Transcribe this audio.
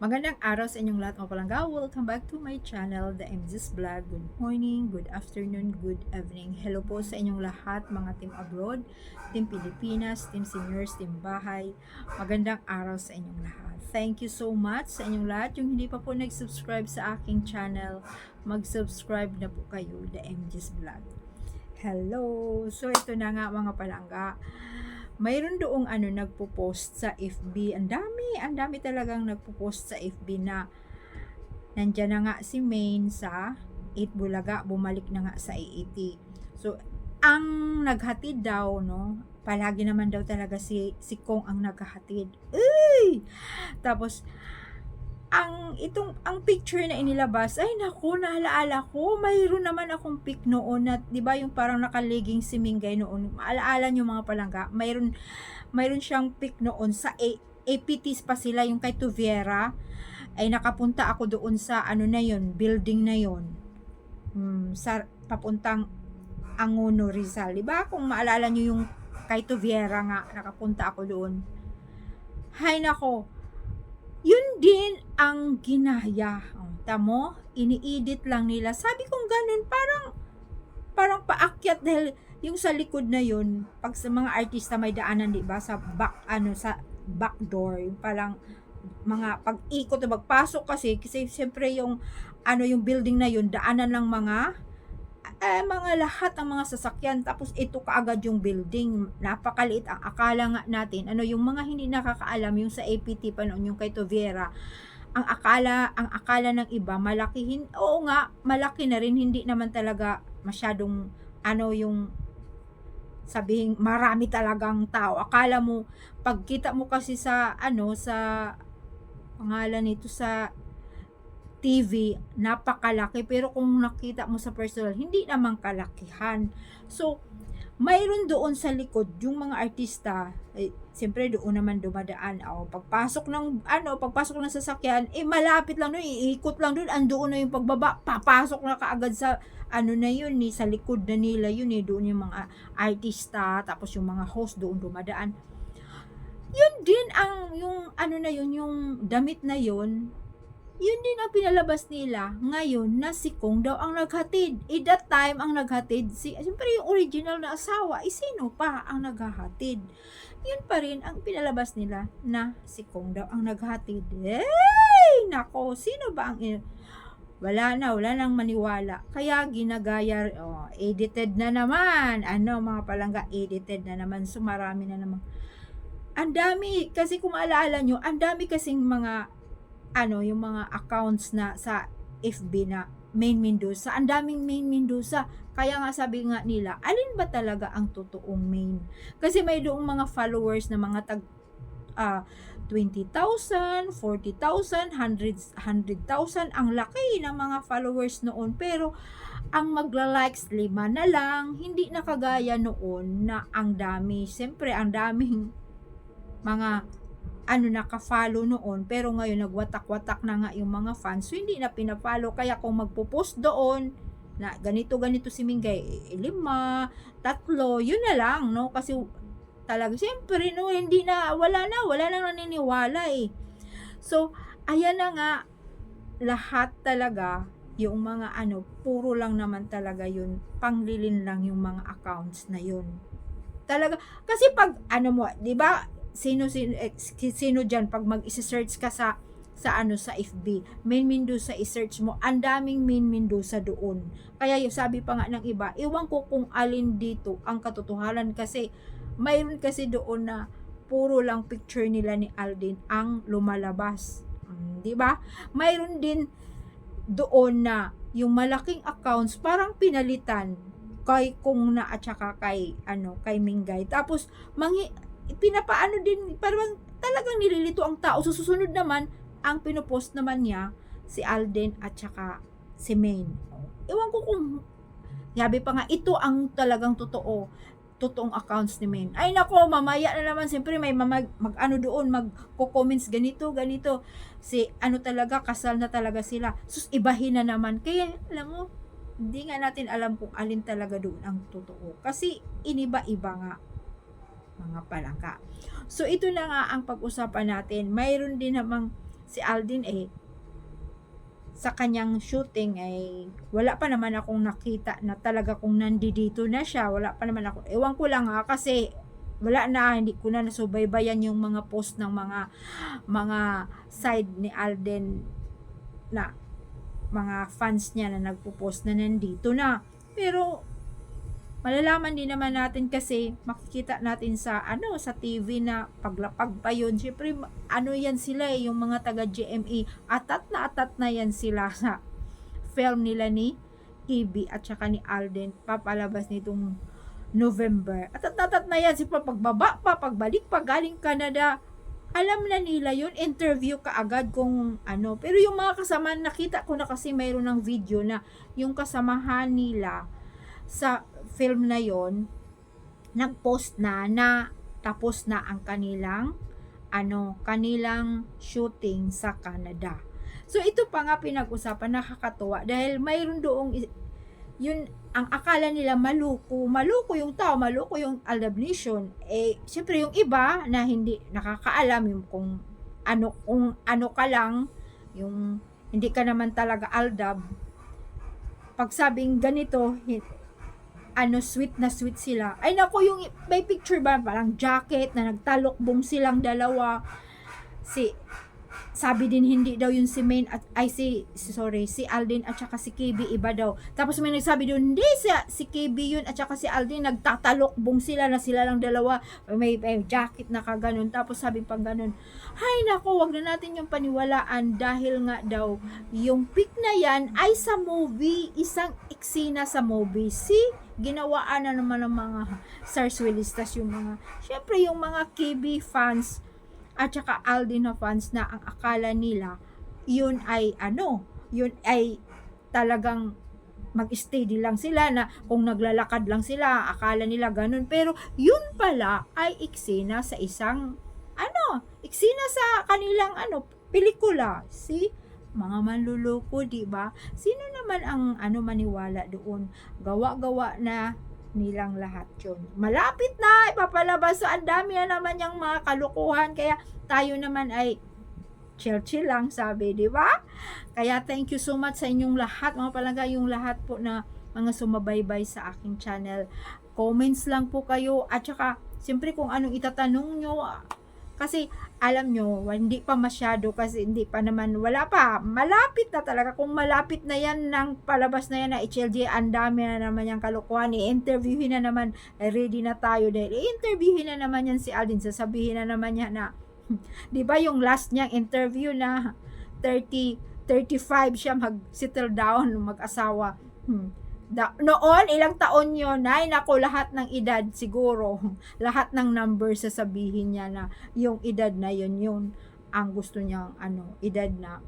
Magandang araw sa inyong lahat mga palangga. Welcome back to my channel, The MZ's Vlog. Good morning, good afternoon, good evening. Hello po sa inyong lahat, mga team abroad, team Pilipinas, team seniors, team bahay. Magandang araw sa inyong lahat. Thank you so much sa inyong lahat. Yung hindi pa po nag-subscribe sa aking channel, mag-subscribe na po kayo, The MZ's Vlog. Hello! So ito na nga mga palangga mayroon doong ano nagpo-post sa FB. Ang dami, ang dami talagang nagpo-post sa FB na nandyan na nga si Maine sa 8 Bulaga, bumalik na nga sa AAT. So, ang naghatid daw, no, palagi naman daw talaga si, si Kong ang naghahatid. Uy! Tapos, itong ang picture na inilabas ay naku naalaala ko mayroon naman akong pic noon at 'di ba yung parang nakaliging si Mingay noon maalaala niyo mga palangga mayroon mayroon siyang pic noon sa A, APTs pa sila yung kay Tuviera ay nakapunta ako doon sa ano na yon building na yon hmm, sa papuntang Angono Rizal. 'di ba kung maalala niyo yung kay Tuviera nga nakapunta ako doon. Hay nako yun din ang ginaya. Oh, tamo, ini-edit lang nila. Sabi kong ganun, parang parang paakyat dahil yung sa likod na yun, pag sa mga artista may daanan, di ba, sa back, ano, sa back door, yung parang mga pag-ikot na magpasok kasi, kasi siyempre yung, ano, yung building na yun, daanan lang mga eh, mga lahat ng mga sasakyan. Tapos ito kaagad yung building. Napakaliit. Ang akala nga natin ano yung mga hindi nakakaalam yung sa APT pa noon yung kay Toviera ang akala ang akala ng iba malaki hin oo nga malaki na rin. Hindi naman talaga masyadong ano yung sabihin marami talagang tao. Akala mo pagkita mo kasi sa ano sa pangalan nito sa TV, napakalaki. Pero kung nakita mo sa personal, hindi naman kalakihan. So, mayroon doon sa likod yung mga artista, eh, siyempre doon naman dumadaan. O, pagpasok ng, ano, pagpasok ng sasakyan, eh, malapit lang doon, iikot lang doon, andoon na yung pagbaba, papasok na kaagad sa, ano na yun, eh, sa likod na nila yun, eh, doon yung mga artista, tapos yung mga host doon dumadaan. Yun din ang, yung, ano na yun, yung damit na yun, yun din ang pinalabas nila ngayon na si Kong daw ang naghatid. Eh that time ang naghatid si siyempre yung original na asawa, eh sino pa ang naghahatid? Yun pa rin ang pinalabas nila na si Kong daw ang naghatid. Hey! Nako, sino ba ang wala na, wala nang maniwala. Kaya ginagaya, oh, edited na naman. Ano, mga palangga, edited na naman. So, marami na naman. Ang dami, kasi kung maalala nyo, ang dami kasing mga ano, yung mga accounts na sa FB na main Mendoza. Ang daming main Mendoza. Kaya nga sabi nga nila, alin ba talaga ang totoong main? Kasi may doong mga followers na mga tag uh, 20,000, 40,000, 100,000. Ang laki ng mga followers noon. Pero, ang magla-likes lima na lang. Hindi nakagaya noon na ang dami. Siyempre, ang daming mga ano naka-follow noon pero ngayon nagwatak-watak na nga yung mga fans. So hindi na pina-follow. Kaya kung magpo-post doon na ganito ganito si Mingay eh, lima, tatlo, yun na lang no? Kasi talaga siyempre no hindi na wala na wala nang naniniwala eh. So ayan na nga lahat talaga yung mga ano puro lang naman talaga yun panglilin lang yung mga accounts na yun. Talaga kasi pag ano mo 'di ba sino sino, eh, sino diyan pag mag-search ka sa sa ano sa FB, Main Mendoza i-search mo, ang daming Main Mendoza doon. Kaya yung sabi pa nga ng iba, iwan ko kung alin dito ang katotohanan kasi mayroon kasi doon na puro lang picture nila ni Alden ang lumalabas. Hmm, 'Di ba? Mayroon din doon na yung malaking accounts parang pinalitan kay kung na at saka kay ano kay Mingay. Tapos mangi pinapaano din, parang talagang nililito ang tao. So, susunod naman, ang pinopost naman niya, si Alden at saka si Maine. Ewan ko kung, yabi pa nga, ito ang talagang totoo totoong accounts ni Maine. Ay nako, mamaya na naman siyempre may mag, mag ano doon, magko-comments ganito, ganito. Si ano talaga kasal na talaga sila. Sus ibahin na naman. Kaya alam mo, hindi nga natin alam kung alin talaga doon ang totoo. Kasi iniba-iba nga mga palangka. So ito na nga ang pag-usapan natin. Mayroon din namang si Aldin eh sa kanyang shooting ay wala pa naman akong nakita na talaga kung nandito na siya. Wala pa naman ako. Ewan ko lang ha kasi wala na hindi ko na nasubaybayan yung mga post ng mga mga side ni Alden na mga fans niya na nagpo-post na nandito na. Pero malalaman din naman natin kasi makikita natin sa ano sa TV na paglapag pa yun. Siyempre ano yan sila eh, yung mga taga GME. Atat na atat na yan sila sa film nila ni KB at saka ni Alden papalabas nitong November. Atat na atat na yan si pagbaba pa, pagbalik pa galing Canada. Alam na nila yun, interview ka agad kung ano. Pero yung mga kasama, nakita ko na kasi mayroon ng video na yung kasamahan nila sa film na yon nag-post na na tapos na ang kanilang ano, kanilang shooting sa Canada. So ito pa nga pinag-usapan nakakatuwa dahil mayroon doong yun ang akala nila maluko, maluko yung tao, maluko yung Aldab Nation. Eh siyempre yung iba na hindi nakakaalam yung kung ano kung ano ka lang yung hindi ka naman talaga Aldab. Pag sabing ganito, ano sweet na sweet sila. Ay nako yung may picture ba parang jacket na nagtalokbong silang dalawa. Si sabi din hindi daw yung si Main at ay si sorry si Aldin at saka si KB iba daw. Tapos may nagsabi doon hindi si, si KB yun at saka si Aldin nagtatalokbong sila na sila lang dalawa may, may jacket na kaganon tapos sabi pang ganon hay nako wag na natin yung paniwalaan dahil nga daw yung pic na yan ay sa movie isang eksena sa movie si ginawaan na naman ng mga sarswilistas yung mga syempre yung mga KB fans at saka Aldin na fans na ang akala nila yun ay ano yun ay talagang mag-stay din lang sila na kung naglalakad lang sila akala nila ganun. Pero yun pala ay eksena sa isang ano eksena sa kanilang ano pelikula. See mga manluloko, di ba? Sino naman ang ano maniwala doon? Gawa-gawa na nilang lahat yun. Malapit na, ipapalabas. So, ang dami na naman yung mga kalukuhan. Kaya, tayo naman ay chill-chill lang, sabi, di ba? Kaya, thank you so much sa inyong lahat. Mga palangga, yung lahat po na mga sumabaybay sa aking channel. Comments lang po kayo. At saka, siyempre kung anong itatanong nyo, kasi alam nyo, hindi pa masyado kasi hindi pa naman, wala pa, malapit na talaga. Kung malapit na yan ng palabas na yan na HLJ, ang dami na naman yung kalukuhan. I-interviewin na naman, ready na tayo dahil i-interviewin na naman yan si Aldin. Sasabihin na naman niya na, di ba yung last niyang interview na 30, 35 siya mag-settle down, mag-asawa. Hmm. Da, noon, ilang taon yun, ay nako, lahat ng edad siguro, lahat ng number sasabihin niya na yung edad na yun, yun ang gusto niyang ano, edad na